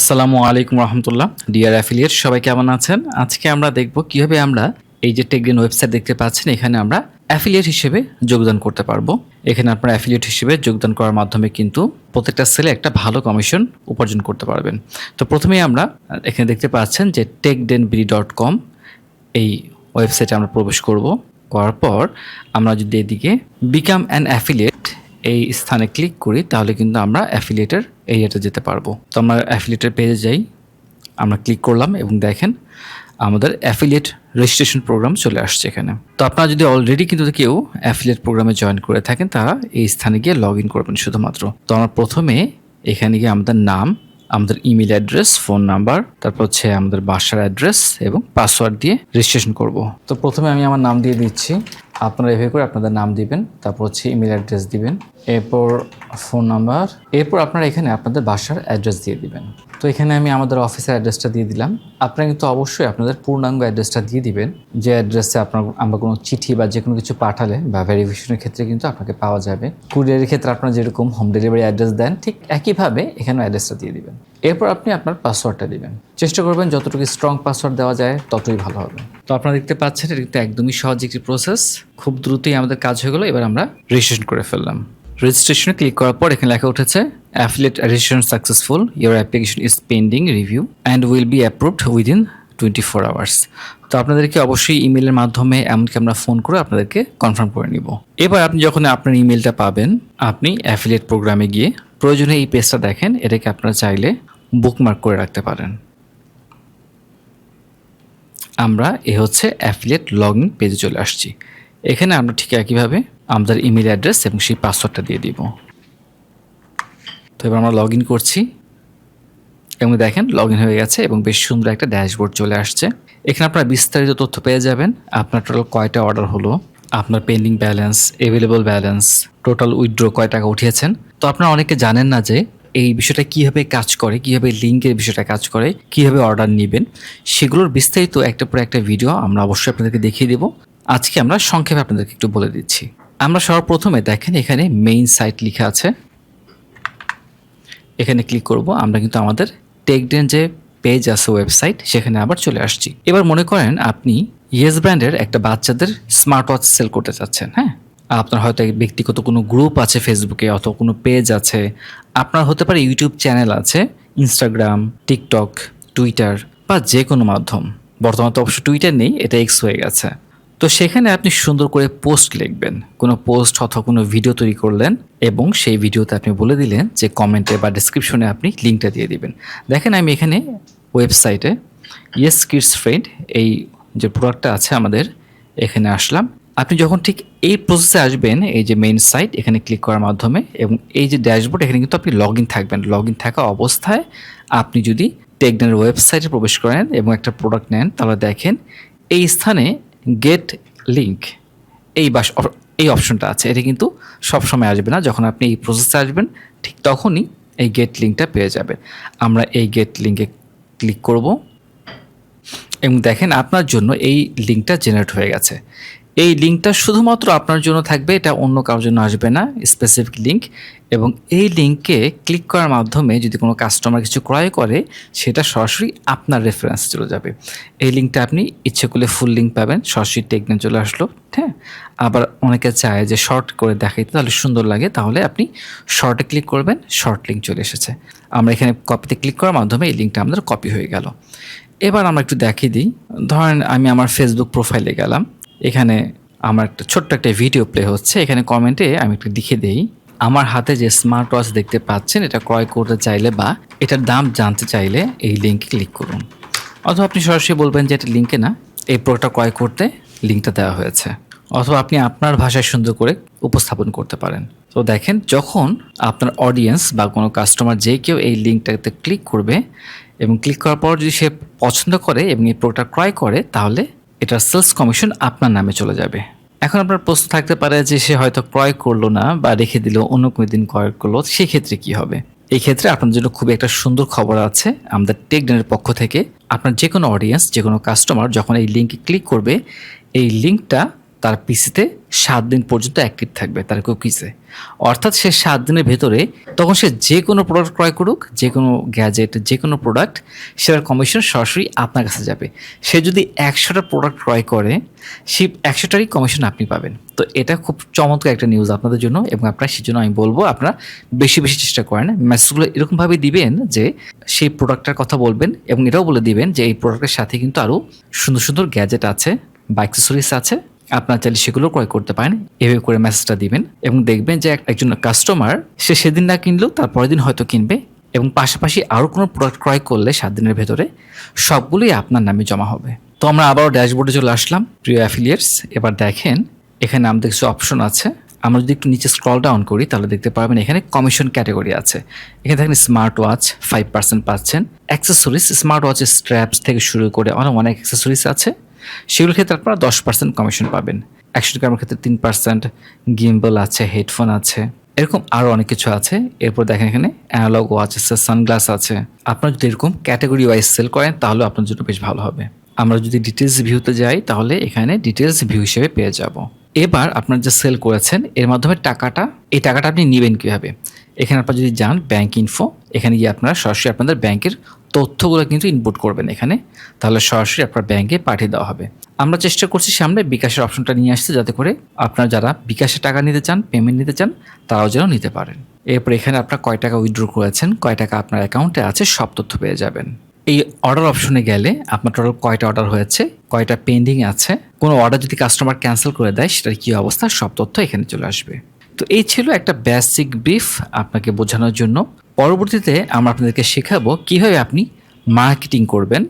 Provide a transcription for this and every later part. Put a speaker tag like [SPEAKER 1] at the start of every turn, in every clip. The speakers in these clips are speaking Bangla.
[SPEAKER 1] আসসালামু আলাইকুম রহমতুল্লাহ। ডিয়ার অ্যাফিলিয়েট সবাই কেমন আছেন? আজকে আমরা দেখব কীভাবে আমরা এই যে টেকগ্রিন ওয়েবসাইট দেখতে পাচ্ছেন, এখানে আমরা অ্যাফিলিয়েট হিসেবে যোগদান করতে পারব। এখানে আপনারা অ্যাফিলিয়েট হিসেবে যোগদান করার মাধ্যমে কিন্তু প্রত্যেকটা সেলে একটা ভালো কমিশন উপার্জন করতে পারবেন। তো প্রথমেই আমরা এখানে দেখতে পাচ্ছেন যে টেকডেন বি ডট কম এই ওয়েবসাইটে আমরা প্রবেশ করব। করার পর আমরা যদি এদিকে বিকাম অ্যান অ্যাফিলিয়েট এই স্থানে ক্লিক করি, তাহলে কিন্তু আমরা অ্যাফিলিয়েটের এরিয়াতে যেতে পারব। তো আমরা অ্যাফিলিয়েটের পেজে যাই, আমরা ক্লিক করলাম এবং দেখেন আমাদের অ্যাফিলিয়েট রেজিস্ট্রেশন প্রোগ্রাম চলে আসছে এখানে। তো আপনারা যদি অলরেডি কিন্তু কেউ অ্যাফিলিয়েট প্রোগ্রামে জয়েন করে থাকেন, তারা এই স্থানে গিয়ে লগ ইন করবেন শুধুমাত্র। তো আমরা প্রথমে এখানে গিয়ে আমাদের নাম, আমাদের ইমেল অ্যাড্রেস ফোন নাম্বার তারপর হচ্ছে আমাদের বাসার অ্যাড্রেস এবং পাসওয়ার্ড দিয়ে রেজিস্ট্রেশন করব। তো প্রথমে আমি আমার নাম দিয়ে দিচ্ছি। আপনারা এভাবে করে আপনাদের নাম দিবেন তারপর হচ্ছে ইমেল অ্যাড্রেস দিবেন। এরপর ফোন নাম্বার। এরপর আপনারা এখানে আপনাদের বাসার অ্যাড্রেস দিয়ে দিবেন। তো এখানে আমি আমাদের অফিসের অ্যাড্রেসটা দিয়ে দিলাম। আপনারা কিন্তু অবশ্যই আপনাদের পূর্ণাঙ্গ অ্যাড্রেসটা দিয়ে দিবেন। যে অ্যাড্রেসে আপনার আমরা কোনো চিঠি বা যে কোনো কিছু পাঠালে বা ভেরিফিকেশনের ক্ষেত্রে কিন্তু আপনাকে পাওয়া যাবে। কুরিয়ারের ক্ষেত্রে আপনারা যেরকম হোম ডেলিভারি অ্যাড্রেস দেন, ঠিক একইভাবে এখানেও অ্যাড্রেসটা দিয়ে দিবেন। এরপর আপনি আপনার পাসওয়ার্ডটা দিবেন। চেষ্টা করবেন যতটুকু স্ট্রং পাসওয়ার্ড দেওয়া যায়, ততই ভালো হবে। তো আপনারা দেখতে পাচ্ছেন, এটা কিন্তু একদমই সহজ একটি প্রসেস খুব দ্রুতই আমাদের কাজ হয়ে গেলো। এবার আমরা রেজিস্ট্রেশন করে ফেললাম। রেজিস্ট্রেশনে ক্লিক করার পর এখানে লেখা উঠেছে affiliate registration successful your application is pending review and will be approved within twenty four hours তো আপনাদেরকে অবশ্যই ইমেলের মাধ্যমে এমনকি আমরা ফোন করে আপনাদেরকে কনফার্ম করে নিব। এবার আপনি যখন আপনার ইমেলটা পাবেন, আপনি অ্যাফিলিয়েট প্রোগ্রামে গিয়ে প্রয়োজনে এই পেজটা দেখেন, এটাকে আপনারা চাইলে বুকমার্ক করে রাখতে পারেন। আমরা এ হচ্ছে অ্যাফিলিয়েট লগ ইন পেজে চলে আসছি। এখানে আমরা ঠিক একইভাবে আমাদের ইমেল অ্যাড্রেস এবং সেই পাসওয়ার্ডটা দিয়ে দিব। তো এবার আমরা লগ ইন করছি। এবং দেখেন লগ ইন হয়ে গেছে এবং বেশ সুন্দর একটা ড্যাশবোর্ড চলে আসছে। এখানে আপনারা বিস্তারিত তথ্য পেয়ে যাবেন। আপনার টোটাল কয়টা অর্ডার হলো, আপনার pending balance available balance total withdraw কয় টাকা উঠিয়েছেন। তো আপনারা অনেকে জানেন না যে এই বিষয়টা কীভাবে কাজ করে, কীভাবে লিঙ্কের বিষয়টা কাজ করে, কীভাবে অর্ডার নেবেন, সেগুলোর বিস্তারিত একটা পর একটা ভিডিও আমরা অবশ্যই আপনাদেরকে দেখিয়ে দেবো। আজকে আমরা সংক্ষেপে আপনাদেরকে একটু বলে দিচ্ছি। আমরা সর্বপ্রথমে দেখেন এখানে মেইন সাইট লেখা আছে। এখানে ক্লিক করব, আমরা কিন্তু আমাদের টেকডেন যে পেজ আছে ওয়েবসাইট সেখানে আবার চলে আসছি। এবার মনে করেন আপনি ইয়েস ব্র্যান্ডের একটা বাচ্চাদের স্মার্ট ওয়াচ সেল করতে চাচ্ছেন হ্যাঁ? আপনার হয়তো ব্যক্তিগত কোনো গ্রুপ আছে ফেসবুকে অথবা কোনো পেজ আছে। আপনার হতে পারে ইউটিউব চ্যানেল আছে ইনস্টাগ্রাম টিকটক টুইটার বা যে কোনো মাধ্যম। বর্তমানে তো অবশ্য টুইটার নেই, এটা এক্স হয়ে গেছে। তো সেখানে আপনি সুন্দর করে পোস্ট লিখবেন, কোনো পোস্ট অথবা কোনো ভিডিও তৈরি করলেন এবং সেই ভিডিওতে আপনি বলে দিলেন যে কমেন্টে বা ডিসক্রিপশনে আপনি লিঙ্কটা দিয়ে দিবেন। দেখেন আমি এখানে ওয়েবসাইটে ইয়েস কিডস ফ্রেন্ড এই যে প্রোডাক্টটা আছে আমাদের, এখানে আসলাম। আপনি যখন ঠিক এই প্রসেসে আসবেন, এই যে মেইন সাইট এখানে ক্লিক করার মাধ্যমে এবং এই যে ড্যাশবোর্ড এখানে কিন্তু আপনি লগ থাকবেন। লগ থাকা অবস্থায় আপনি যদি টেকনের ওয়েবসাইটে প্রবেশ করেন এবং একটা প্রোডাক্ট নেন, তাহলে দেখেন এই স্থানে গেট লিঙ্ক এই বাস, এই অপশনটা আছে। এটা কিন্তু সবসময় আসবে না। যখন আপনি এই প্রসেসে আসবেন, ঠিক তখনই এই গেট লিঙ্কটা পেয়ে যাবেন। আমরা এই গেট লিঙ্কে ক্লিক করব। এবং দেখেন, আপনার জন্য এই লিঙ্কটা জেনারেট হয়ে গেছে। এই লিঙ্কটা শুধুমাত্র আপনার জন্য থাকবে, এটা অন্য কারোর জন্য আসবে না স্পেসিফিক লিঙ্ক এবং এই লিঙ্কে ক্লিক করার মাধ্যমে যদি কোনো কাস্টমার কিছু ক্রয় করে, সেটা সরাসরি আপনার রেফারেন্স চলে যাবে। এই লিঙ্কটা আপনি ইচ্ছে করলে ফুল লিঙ্ক পাবেন, সরাসরি টেকনে চলে আসলো হ্যাঁ? আবার অনেকে চায় যে শর্ট করে দেখাইতে, তাহলে সুন্দর লাগে, তাহলে আপনি শর্টে ক্লিক করবেন শর্ট লিঙ্ক চলে এসেছে। আমরা এখানে কপিতে ক্লিক করার মাধ্যমে এই লিঙ্কটা আমাদের কপি হয়ে গেল। এবার আমরা একটু দেখিয়ে দিই। ধরেন আমি আমার ফেসবুক প্রোফাইলে গেলাম। এখানে আমার একটা ছোট্ট একটা ভিডিও প্লে হচ্ছে। এখানে কমেন্টে আমি একটু লিখে দেই। আমার হাতে যে স্মার্ট ওয়াচ দেখতে পাচ্ছেন, এটা ক্রয় করতে চাইলে বা এটার দাম জানতে চাইলে এই লিঙ্কে ক্লিক করুন। অথবা আপনি সরাসরি বলবেন যে এটা লিঙ্কে না, এই প্রোডাক্টটা ক্রয় করতে লিঙ্কটা দেওয়া হয়েছে। অথবা আপনি আপনার ভাষায় সুন্দর করে উপস্থাপন করতে পারেন। তো দেখেন, যখন আপনার অডিয়েন্স বা কোনো কাস্টমার যে কেউ এই লিঙ্কটাতে ক্লিক করবে এবং ক্লিক করার পর যদি সে পছন্দ করে এবং এই প্রোডাক্ট ক্রয় করে, তাহলে এটার সেলস কমিশন আপনার নামে চলে যাবে। এখন আপনার প্রশ্ন থাকতে পারে যে সে হয়তো ক্রয় করল না বা রেখে দিল অন্য কোনো দিন ক্রয় করল, সেক্ষেত্রে কি হবে? এই ক্ষেত্রে আপনার জন্য খুবই একটা সুন্দর খবর আছে আমাদের টেকডেনের পক্ষ থেকে। আপনার যে কোনো অডিয়েন্স যে কোনো কাস্টমার যখন এই লিঙ্কে ক্লিক করবে, এই লিঙ্কটা তার পিসিতে সাত দিন পর্যন্ত অ্যাক্টিভ থাকবে, তার কুকিজে। অর্থাৎ সে সাত দিনের ভেতরে তখন সে যে কোনো প্রোডাক্ট ক্রয় করুক, যে কোনো গ্যাজেট যে কোনো প্রোডাক্ট সেটার কমিশন সরাসরি আপনার কাছে যাবে। সে যদি একশোটা প্রোডাক্ট ক্রয় করে, সেই একশোটারই কমিশন আপনি পাবেন। তো এটা খুব চমৎকার একটা নিউজ আপনাদের জন্য এবং আপনারা সেজন্য আমি বলব, আপনারা বেশি বেশি চেষ্টা করেন। মেসেজগুলো এরকমভাবে দিবেন যে সেই প্রোডাক্টটার কথা বলবেন এবং এটাও বলে দিবেন যে এই প্রোডাক্টের সাথে কিন্তু আরও সুন্দর সুন্দর গ্যাজেট আছে, বা অ্যাক্সেসরিজ আছে আপনার চাইলে সেগুলো ক্রয় করতে পারেন। এভাবে করে মেসেজটা দিবেন এবং দেখবেন যে এক- একজন কাস্টমার সে সেদিন না কিনলেও তার পরের দিন হয়তো কিনবে এবং পাশাপাশি আরও কোনো প্রোডাক্ট ক্রয় করলে সাত দিনের ভেতরে সবগুলোই আপনার নামে জমা হবে। তো আমরা আবারও ড্যাশবোর্ডে চলে আসলাম, প্রিয় অ্যাফিলিয়েটস এবার দেখেন, এখানে আমাদের কিছু অপশন আছে। আমরা যদি একটু নিচে স্ক্রল ডাউন করি, তাহলে দেখতে পারবেন এখানে কমিশন ক্যাটাগরি আছে। এখানে দেখেন স্মার্ট ওয়াচ ফাইভ পার্সেন্ট পাচ্ছেন। অ্যাক্সেসরিজ স্মার্ট ওয়াচের স্ট্র্যাপস থেকে শুরু করে অনেক অনেক অ্যাক্সেসরিজ আছে। সেগুলোর ক্ষেত্রে আপনারা দশ পার্সেন্ট কমিশন পাবেন। একশো গ্রামের ক্ষেত্রে তিন পার্সেন্ট গিম্বল আছে হেডফোন আছে। এরকম আরও অনেক কিছু আছে। এরপর দেখেন এখানে অ্যানালগ ওয়াচ আছে সানগ্লাস আছে। আপনারা যদি এরকম ক্যাটাগরি ওয়াইজ সেল করেন, তাহলে আপনার জন্য বেশ ভালো হবে। আমরা যদি ডিটেলস ভিউতে যাই, তাহলে এখানে ডিটেলস ভিউ হিসেবে পেয়ে যাব। এবার আপনার যে সেল করেছেন, এর মাধ্যমে টাকাটা, এই টাকাটা আপনি নেবেন কীভাবে? এখানে আপনার যদি যান ব্যাঙ্ক ইনফো এখানে গিয়ে আপনারা সরাসরি আপনাদের ব্যাংকের তথ্যগুলো কিন্তু ইনপুট করবেন এখানে। তাহলে সরাসরি আপনার ব্যাংকে পাঠিয়ে দেওয়া হবে। আমরা চেষ্টা করছি সামনে বিকাশের অপশনটা নিয়ে আসতে যাতে করে আপনারা যারা বিকাশে টাকা নিতে চান পেমেন্ট নিতে চান, তারাও যেন নিতে পারেন। এরপর এখানে আপনার কয় টাকা উইথড্র করেছেন, কয় টাকা আপনার অ্যাকাউন্টে আছে, সব তথ্য পেয়ে যাবেন। এই অর্ডার অপশনে গেলে আপনার টোটাল কয়টা অর্ডার হয়েছে, কয়টা পেন্ডিং আছে, কোনো অর্ডার যদি কাস্টমার ক্যান্সেল করে দেয়, সেটার কী অবস্থা, সব তথ্য এখানে চলে আসবে। তো এই ছিল একটা বেসিক ব্রিফ আপনাকে বোঝানোর জন্য। পরবর্তীতে আমরা আপনাদেরকে শেখাবো কীভাবে আপনি মার্কেটিং করবেন,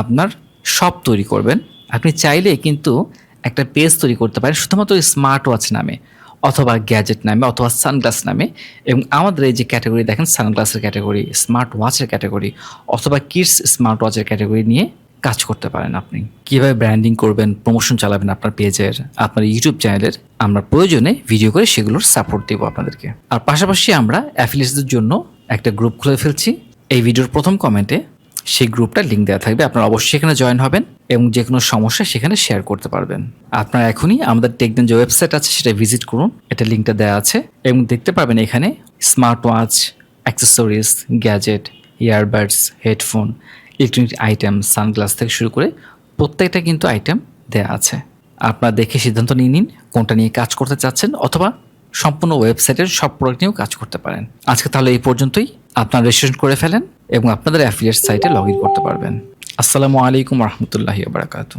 [SPEAKER 1] আপনার শপ তৈরি করবেন। আপনি চাইলে কিন্তু একটা পেজ তৈরি করতে পারেন, শুধুমাত্র স্মার্ট ওয়াচ নামে অথবা গ্যাজেট নামে অথবা সানগ্লাস নামে। এবং আমাদের এই যে ক্যাটাগরি দেখেন, সানগ্লাসের ক্যাটাগরি স্মার্ট ওয়াচের ক্যাটাগরি অথবা কিডস স্মার্ট ওয়াচের ক্যাটাগরি নিয়ে কাজ করতে পারেন আপনি। কীভাবে ব্র্যান্ডিং করবেন, প্রমোশন চালাবেন আপনার পেজের, আপনার ইউটিউব চ্যানেলের, আমরা প্রয়োজনে ভিডিও করে সেগুলোর সাপোর্ট দেবো আপনাদেরকে। আর পাশাপাশি আমরা অ্যাফিলিয়েটসদের জন্য একটা গ্রুপ খুলে ফেলছি। এই ভিডিওর প্রথম কমেন্টে সেই গ্রুপটা লিঙ্ক দেওয়া থাকবে, আপনারা অবশ্যই সেখানে জয়েন হবেন এবং যে কোনো সমস্যা সেখানে শেয়ার করতে পারবেন। আপনারা এখনই আমাদের টেকদেন যে ওয়েবসাইট আছে, সেটা ভিজিট করুন, এটা লিঙ্কটা দেওয়া আছে এবং দেখতে পারবেন এখানে smart watch accessories gadget earbuds headphone electronic item sunglass থেকে শুরু করে প্রত্যেকটা কিন্তু আইটেম দেওয়া আছে। আপনারা দেখে সিদ্ধান্ত নিয়ে নিন কোনটা নিয়ে কাজ করতে চাচ্ছেন অথবা সম্পূর্ণ ওয়েবসাইটের সব প্রোডাক্ট নিয়েও কাজ করতে পারেন। আজকে তাহলে এই পর্যন্তই। আপনার রেজিস্ট্রেশন করে ফেলেন এবং আপনাদের অ্যাফিলিয়েট সাইটে লগ করতে পারবেন। আসসালামু আলাইকুম রহমতুল্লাহি বারাকাতু